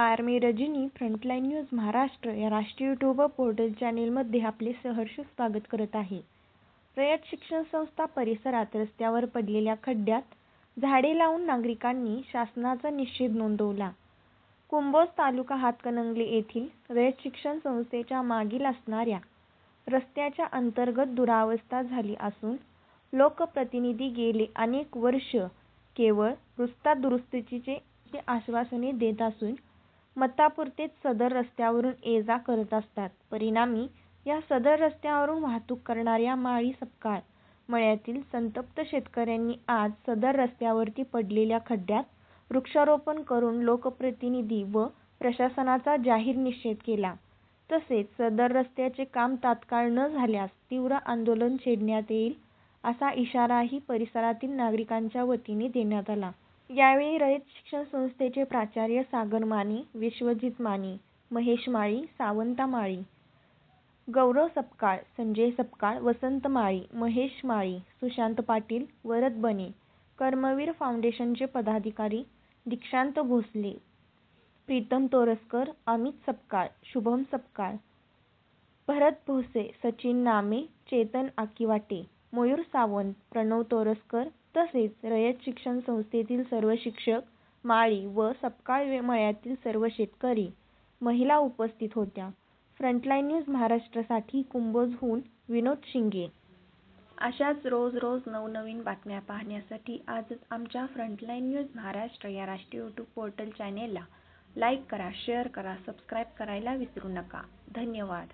नमस्कार मी Rajani frontline news Maharashtra या राष्ट्रीय यूट्यूब पोर्टल चॅनेलमध्ये आपले सहर्ष स्वागत करत आहे. रयत शिक्षण संस्था परिसरात रस्त्यावर पडलेल्या खड्ड्यात झाडे लावून नागरिकांनी शासनाचा निषेध नोंदवला. कुंभोज तालुका हातकणंगले येथील रयत शिक्षण संस्थेच्या मागील असणाऱ्या रस्त्याच्या अंतर्गत दुरावस्था झाली असून लोकप्रतिनिधी गेले अनेक वर्ष केवळ रुस्ता दुरुस्तीचे आश्वासने देत असून मतापुरतेच सदर रस्त्यावरून ये जा करत असतात. परिणामी या सदर रस्त्यावरून वाहतूक करणाऱ्या माळी सपकाळ मळ्यातील संतप्त शेतकऱ्यांनी आज सदर रस्त्यावरती पडलेल्या खड्ड्यात वृक्षारोपण करून लोकप्रतिनिधी व प्रशासनाचा जाहीर निषेध केला. तसेच सदर रस्त्याचे काम तात्काळ न झाल्यास तीव्र आंदोलन छेडण्यात येईल असा इशाराही परिसरातील नागरिकांच्या वतीने देण्यात आला. यावेळी रयत शिक्षण संस्थेचे प्राचार्य सागर माने विश्वजित माने महेश माळी सावंता माळी गौरव सपकाळ संजय सपकाळ वसंत माळी महेश माळी सुशांत पाटील वरद बने कर्मवीर फाउंडेशनचे पदाधिकारी दीक्षांत भोसले प्रीतम तोरसकर अमित सपकाळ शुभम सपकाळ भरत भोसे सचिन नामे चेतन आकिवाटे मयूर सावंत प्रणव तोरसकर तसेच रयत शिक्षण संस्थेतील सर्व शिक्षक माळी व सपकाळ मळ्यातील सर्व शेतकरी महिला उपस्थित होत्या. फ्रंटलाईन न्यूज महाराष्ट्रासाठी कुंभोजहून विनोद शिंगे. अशाच रोज रोज नवनवीन बातम्या पाहण्यासाठी आजच आमच्या फ्रंटलाईन न्यूज महाराष्ट्र या राष्ट्रीय यूट्यूब पोर्टल चॅनेलला लाईक करा शेअर करा सबस्क्राईब करायला विसरू नका. धन्यवाद.